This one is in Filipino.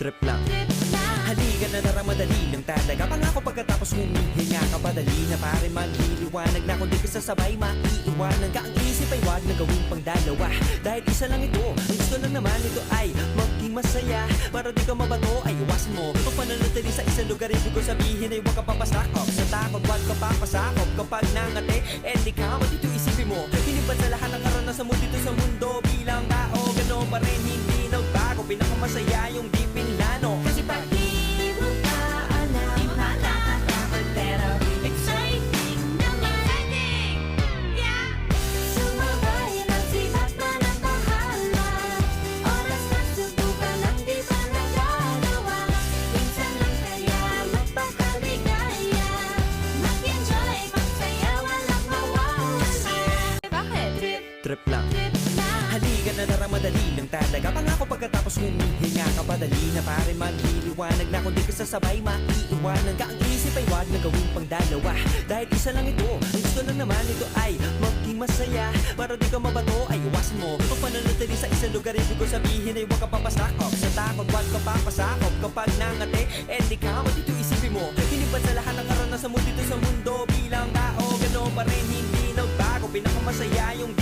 Trip lang. Halika na tara madali lang talaga Pangako pagkatapos humihinga ka Padali na pare manliliwanag na. Kung di ka sasabay maiiwanan ka. Ang isip ay wag na gawing pang dalawa. Dahil isa lang ito Ang gusto lang naman ito ay maging masaya. Para di ka mabato ay iwasan mo. Pag pananatili sa isang lugar Ibig ko sabihin ay huwag ka papasakop. Sa takot wag ka papasakop. Kapag nangate eh di ka Dito isipin mo? Hindi ba sa lahat ng karanasan mo dito sa mundo Bilang tao Gano'n pa rin hindi nagbago. Pinakamasaya yung Trip, lang. Halika na tara madali lang talaga. Pangako pagkatapos humihinga ka Padali na pare manliliwanag na. Kung di ka sasabay maiiwanan ka. Ang isip ay wag na gawing pang dalawa. Dahil isa lang ito gusto lang naman ito ay maging masaya. Para di ka mabato ay iwasan mo. Pag pananatili sa isang lugar Ibig ko sabihin ay huwag ka papasakop. Sa takot wag ka papasakop. Kapag nangate eh di ka Dito isipin mo. Hindi ba sa lahat ng karanasan mo dito sa mundo Bilang tao Gano'n pa rin hindi nagbago. Pinakamasaya yung